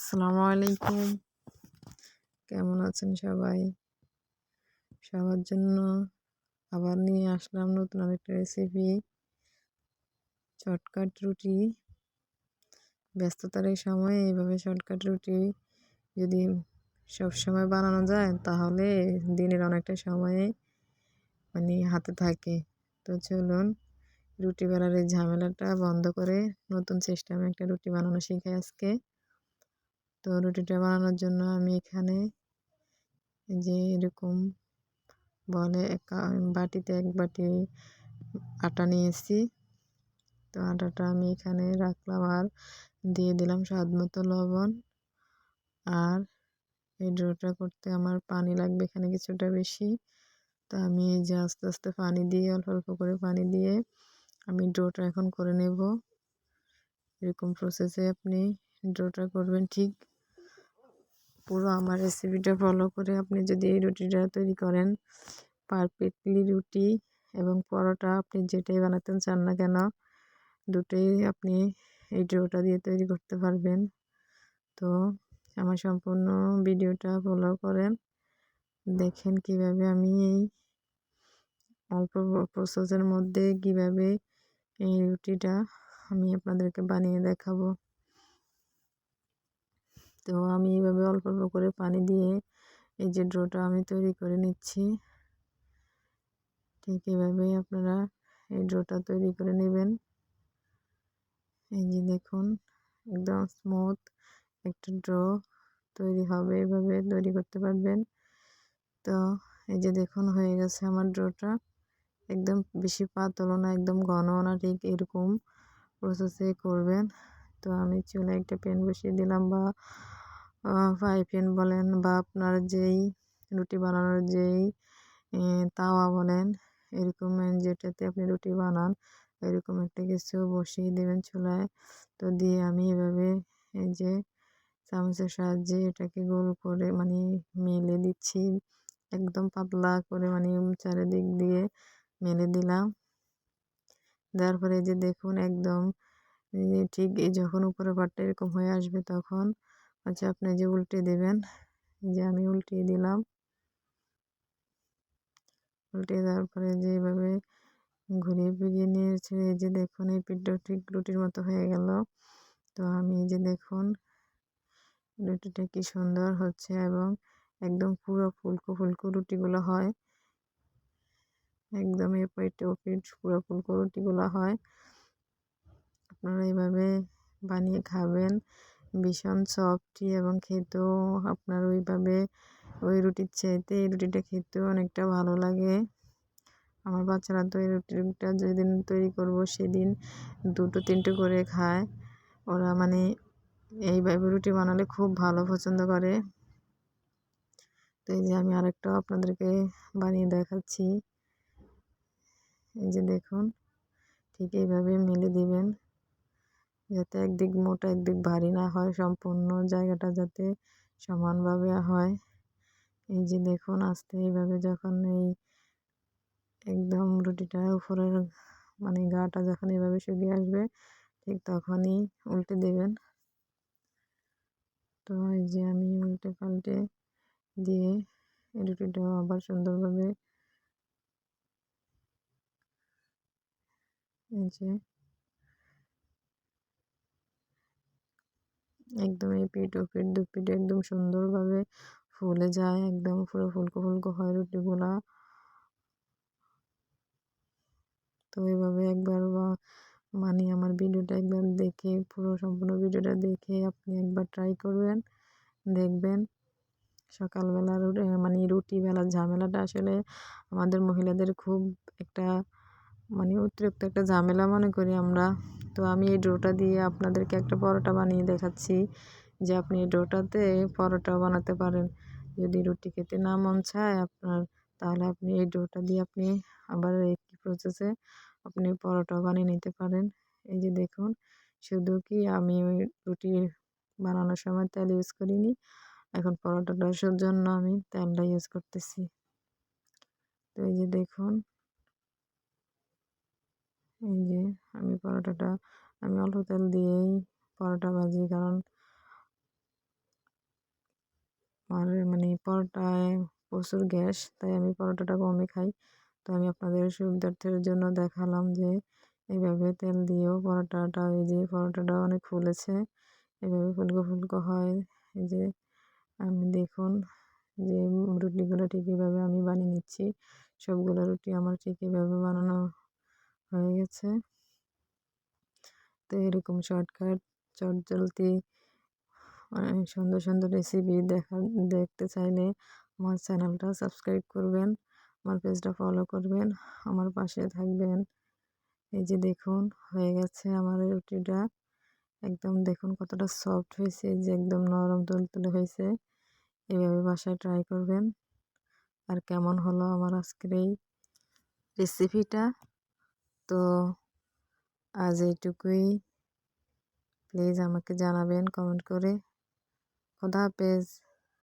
আসসালামু আলাইকুম। কেমন আছেন সবাই? সবার জন্য আবার নিয়ে আসলাম নতুন আরেকটা রেসিপি শর্টকাট রুটি। ব্যস্ততার এই সময়ে এইভাবে শর্টকাট রুটি যদি সব সময় বানানো যায়, তাহলে দিনের অনেকটা সময়ে মানে হাতে থাকে। তো চলুন, রুটি বেলার এই ঝামেলাটা বন্ধ করে নতুন সিস্টেমে একটা রুটি বানানো শিখে আজকে। তো রুটিটা বানানোর জন্য আমি এখানে যে এরকম বলে এক বাটিতে এক বাটি আটা নিয়েছি। তো আটাটা আমি এখানে রাখলাম আর দিয়ে দিলাম স্বাদ মতো লবণ। আর এই ডোটা করতে আমার পানি লাগবে এখানে কিছুটা বেশি। তো আমি এই যে আস্তে আস্তে পানি দিয়ে, অল্প অল্প করে পানি দিয়ে আমি ডোটা এখন করে নেব। এরকম প্রসেসে আপনি ডোটা করবেন ঠিক পুরো আমার রেসিপিটা ফলো করে আপনি যদি এই রুটিটা তৈরি করেন পারফেক্টলি রুটি এবং পরোটা আপনি যেটাই বানাতেন চান না কেন, দুটোই আপনি এই ডোটা দিয়ে তৈরি করতে পারবেন। তো আমার সম্পূর্ণ ভিডিওটা ফলো করেন, দেখেন কীভাবে আমি এই অল্প প্রসেসের মধ্যে কীভাবে এই রুটিটা আমি আপনাদেরকে বানিয়ে দেখাবো। তো আমি এইভাবে অল্প অল্প করে পানি দিয়ে এই যে ড্রোটা আমি তৈরি করে নিচ্ছি। ঠিক এভাবেই আপনারা এই ড্রোটা তৈরি করে নেবেন। এই যে দেখুন, একদম স্মুথ একটা ড্র তৈরি হবে, এভাবে তৈরি করতে পারবেন। তো এই যে দেখুন, হয়ে গেছে আমার ড্রোটা। একদম বেশি পাতলও না, একদম ঘনও না, ঠিক এরকম প্রসেসে করবেন। তো আমি চুলে একটা প্যান বসিয়ে দিলাম বা ফ্রাই প্যান বলেন বা আপনার যেই রুটি বানানোর যেই তাওয়া বলেন, এরকম যেটাতে আপনি রুটি বানান, এরকম একটা কিছু বসিয়ে দেবেন চুলায়। তো দিয়ে আমি এভাবে এই যে চামচের সাহায্যে এটাকে গোল করে মানে মেলে দিচ্ছি, একদম পাতলা করে মানে চারিদিক দিয়ে মেলে দিলাম। দেওয়ার পরে যে দেখুন একদম ঠিক যখন উপরে পাটটা এরকম হয়ে আসবে তখন আচ্ছা আপনি যে উল্টে দেবেন যে আমি উল্টিয়ে দিলাম। উল্টে দেওয়ার পরে যে এভাবে ঘুরিয়ে ফিরিয়ে নিয়েছে, এই যে দেখুন, এই পিঠটা ঠিক রুটির মতো হয়ে গেল। তো আমি যে দেখুন, রুটিটা কি সুন্দর হচ্ছে এবং একদম পুরো ফুলকো ফুলকো রুটিগুলো হয়। একদম এ পেটে পিঠ পুরো ফুলকো রুটিগুলো হয়। আপনারা এইভাবে বানিয়ে খাবেন। ভীষণ সফটি এবং খেতেও আপনার ওইভাবে ওই রুটির চাইতে এই রুটিটা খেতেও অনেকটা ভালো লাগে। আমার বাচ্চারা তো এই রুটিটা যেদিন তৈরি করব সেদিন দুটো, তিনটে করে খায়। ওরা মানে এইভাবে রুটি বানালে খুব ভালো পছন্দ করে। তো এই যে আমি আরেকটাও আপনাদেরকে বানিয়ে দেখাচ্ছি। এই যে দেখুন, ঠিক এইভাবে মেলে দিবেন। যাতে একদিক মোটা, একদিক ভারী না হয় সম্পূর্ণ জায়গাটা যাতে সমানভাবে হয়। এই যে দেখুন, আস্তে এইভাবে যখন এই একদম রুটিটা উপরের মানে গাটা যখন এইভাবে শুকিয়ে আসবে, ঠিক তখনই উল্টে দেবেন। তো এই যে আমি উল্টে পাল্টে দিয়ে রুটিটাও আবার সুন্দরভাবে এই যে একদম এই পিঠ ও পিঠ দু পিঠ একদম সুন্দরভাবে ফুলে যায়, একদম পুরো ফুলকো ফুলকো হয় রুটিগুলা। তো এইভাবে একবার বা মানে আমার ভিডিওটা একবার দেখে, পুরো সম্পূর্ণ ভিডিওটা দেখে আপনি একবার ট্রাই করবেন, দেখবেন। সকালবেলা মানে রুটি বেলার ঝামেলাটা আসলে আমাদের মহিলাদের খুব একটা মানে অতিরিক্ত একটা ঝামেলা মনে করি আমরা। তো আমি এই ডোটা দিয়ে আপনাদেরকে একটা পরোটা বানিয়ে দেখাচ্ছি যে আপনি এই ডোটাতে পরোটাও বানাতে পারেন। যদি রুটি খেতে না মন চায় আপনার, তাহলে আপনি এই ডোটা দিয়ে আপনি আবার একই প্রসেসে আপনি পরোটাও বানিয়ে নিতে পারেন। এই যে দেখুন, শুধু কি আমি ওই রুটি বানানোর সময় তেল ইউজ করিনি, এখন পরোটাটার জন্য আমি তেলটা ইউজ করতেছি। তো এই যে দেখুন এই যে আমি পরোটাটা, আমি অল্প তেল দিয়েই পরোটা ভাজি। কারণ আমার মানে পরোটায় প্রচুর গ্যাস, তাই আমি পরোটাটা কমই খাই। তো আমি আপনাদের সুবিধার্থের জন্য দেখালাম যে এইভাবে তেল দিয়েও পরোটাটা, এই যে পরোটাটা অনেক ফুলেছে, এভাবে ফুলকো ফুলকো হয়। এই যে আমি দেখুন যে রুটিগুলো ঠিক এইভাবে আমি বানিয়ে নিচ্ছি। সবগুলো রুটি আমার ঠিক এইভাবে বানানো হয়ে গেছে। তো এরকম শর্টকাট চট জলদি সুন্দর সুন্দর রেসিপি দেখা, দেখতে চাইলে আমার চ্যানেলটা সাবস্ক্রাইব করবেন, আমার পেজটা ফলো করবেন, আমার পাশে থাকবেন। এই যে দেখুন, হয়ে গেছে আমার রুটিটা। একদম দেখুন কতটা সফট হয়েছে যে একদম নরম তুলতুলে হয়েছে। এভাবে বাসায় ট্রাই করবেন। আর কেমন হলো আমার আজকের এই রেসিপিটা তো আজ এইটুকুই। প্লিজ আমাকে জানাবেন কমেন্ট করে। খোদা হাফেজ।